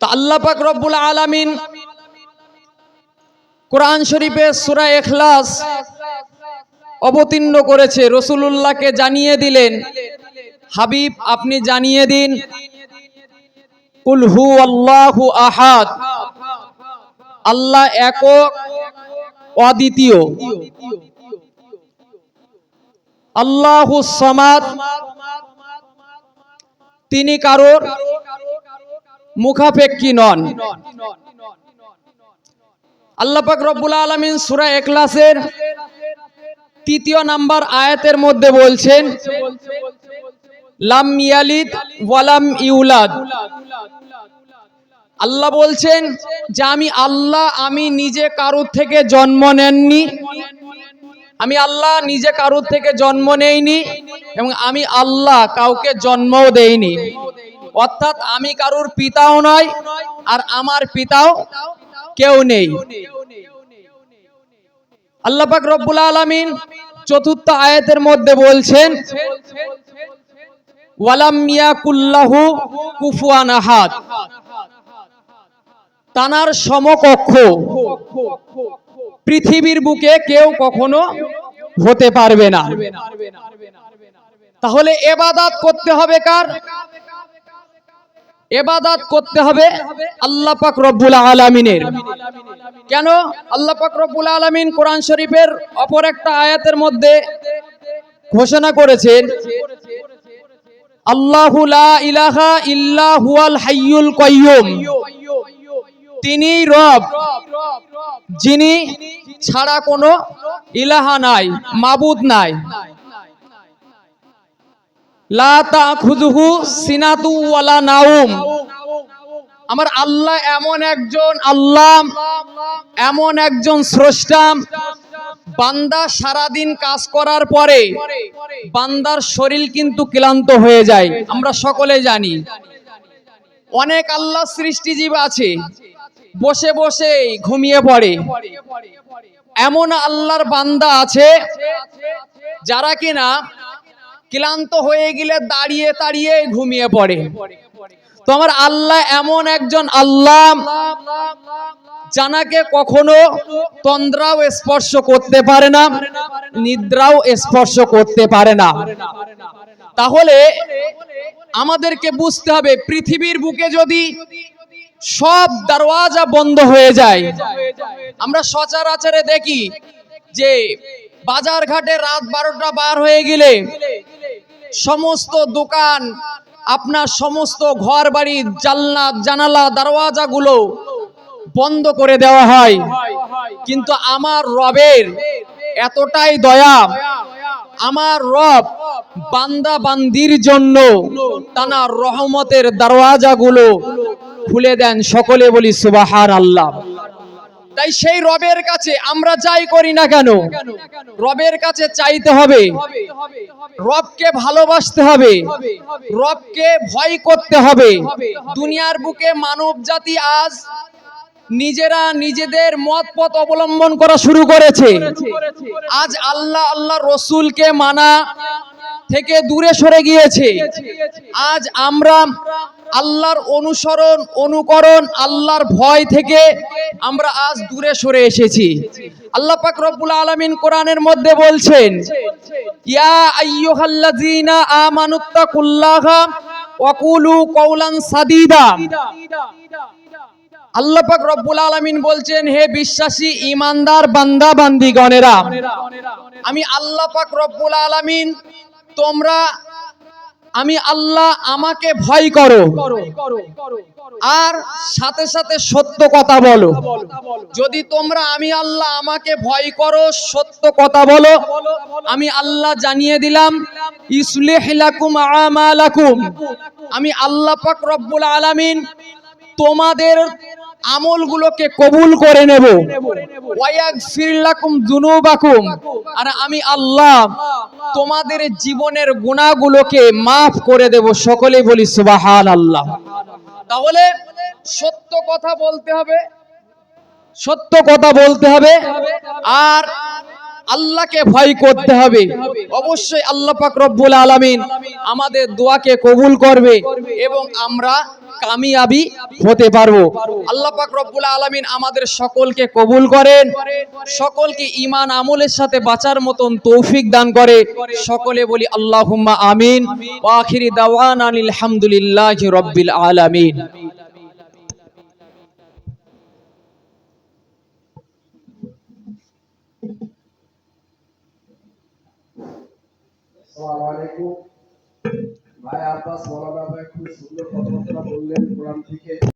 তো আল্লাহ পাক রব্বুল আলামিন কোরআন শরীফে সূরা ইখলাস অবতীর্ণ করেছে, রসুলুল্লাহকে জানিয়ে দিলেন, হাবিব আপনি জানিয়ে দিন, কুল হু আল্লাহু আহাদ, আল্লাহ একক অদ্বিতীয়। আল্লাহু সমাদ, তিনি কারোর মুখাপেক্ষী নন। আল্লাহ পাক রব্বুল আলামিন সূরা ইখলাসের তৃতীয় নাম্বার আয়াতের মধ্যে বলছেন, লাম ইয়ালিদ ওয়ালাম ইউলাদ। আল্লাহ বলছেন যে, আমি আল্লাহ, আমি নিজে কারুর থেকে জন্ম নেননি। আমি আল্লাহ, নিজে কারুর থেকে জন্ম নেইনি এবং আমি আল্লাহ, কাউকে জন্মও দেইনি। অর্থাৎ আমি কারুর পিতাও নয় আর আমার পিতাও কেউ নেই। আল্লাহ পাক রব্বুল আলামিন চতুর্থ আয়াতের মধ্যে বলছেন তানার সমকক্ষ পৃথিবীর বুকে কেউ কখনো হতে পারবে না। তাহলে এবাদাত করতে হবে কার? এবাদাত করতে হবে আল্লাহ পাক রব্বুল আলামিনের। কেন? আল্লাহ পাক রব্বুল আলামিন কোরআন শরীফের অপর একটা আয়াতের মধ্যে ঘোষণা করেছেন, আল্লাহু লা ইলাহা ইল্লা হুয়াল হাইয়ুল কাইয়ুম। তিনি রব, যিনি ছাড়া কোনো ইলাহা নাই, মাবুদ নাই। লা নাউম আমার আল্লাহ এমন একজন আল্লাহ, এমন একজন স্রষ্টা। বান্দা সারাদিন কাজ করার পরে বান্দার শরীর কিন্তু ক্লান্ত হয়ে যায়, আমরা সকলে জানি। অনেক আল্লাহ সৃষ্টিজীব আছে, বসে বসে ঘুমিয়ে পড়ে। এমন আল্লাহর বান্দা আছে যারা কিনা ক্লান্ত হয়ে গেলে দাঁড়িয়ে দাঁড়িয়ে ঘুমিয়ে পড়ে। তো আমার আল্লাহ এমন একজন আল্লাহ জানাকে কখনো তন্দ্রাও স্পর্শ করতে পারে না, নিদ্রাও স্পর্শ করতে পারে না। তাহলে আমাদেরকে বুঝতে হবে, পৃথিবীর বুকে যদি সব দরওয়াজা বন্ধ হয়ে যায়, আমরা সচরাচরে দেখি যে বাজার ঘাটে রাত বারোটা বার হয়ে গেলে সমস্ত দোকান, আপনার সমস্ত ঘর বাড়ি জানলা, জানালা, দরওয়াজাগুলো বন্ধ করে দেওয়া হয়। কিন্তু আমার রবের এতটাই দয়া, আমার রব বান্দা বান্দির জন্য তানার রহমতের দরওয়াজাগুলো খুলে দেন সকলে বলি সুবাহার আল্লাহ তাই সেই রবের কাছে আমরা যাই করি না কেন? রবের কাছে চাইতে হবে। রবকে ভালোবাসতে হবে। রবকে ভয় করতে হবে। দুনিয়ার বুকে মানব জাতি আজ নিজেরা নিজেদের মত পথ অবলম্বন করা শুরু করেছে। আজ আল্লাহ আল্লাহ রসুলকে মানা থেকে দূরে সরে গিয়েছে। আজ আমরা আল্লাহর অনুসরণ, অনুকরণ, আল্লাহর ভয় থেকে আমরা আজ দূরে সরে এসেছি। আল্লাহ পাক রব্বুল আলামিন কোরআনের মধ্যে বলছেন, ইয়া আইয়ুহাল্লাযীনা আমানুত্তাকুল্লাহা ওয়াকুলু কওলান সাদীদা। আল্লাহ পাক রব্বুল আলামিন বলছেন, হে বিশ্বাসী ইমানদার বান্দা বান্দিগণেরা, আমি আল্লাহ পাক রব্বুল আলামিন তোমরা আমি আল্লাহ আমাকে ভয় করো। আর সাথে সাথে সত্য কথা বলো। যদি তোমরা আমি আল্লাহ আমাকে ভয় করো, সত্য কথা বলো, আমি আল্লাহ জানিয়ে দিলাম, ইসলিহ লাকুম আমালাকুম। আমি আল্লাহ পাক রব্বুল আলামিন তোমাদের আমলগুলোকে কবুল করে নেব। আর আমি আল্লাহ, তোমাদের জীবনের গুণাগুলোকে মাফ করে দেব। সকলেই বলি সুবাহান আল্লাহ তাহলে সত্য কথা বলতে হবে। সত্য কথা বলতে হবে। আর আল্লাহকে ভয় করতে হবে। অবশ্যই আল্লাহ পাক রব্বুল আলামিন আমাদের দোয়াকে কবুল করবে এবং আমরা কামিয়াবি হতে পারব। আল্লাহ পাক রব্বুল আলামিন আমাদের সকলকে কবুল করেন। সকলকে ঈমান আমলের সাথে বাঁচার মতন তৌফিক দান করে। সকলে বলি আল্লাহুম্মা আমিন। ওয়া আখিরি দাওয়ানা আলহামদুলিল্লাহি রাব্বিল আলামিন। আসসালামু আলাইকুম। আব্বাস মৌলানা ভাই খুব সুন্দর কথাবার্তা বললেন কোরআন থেকে।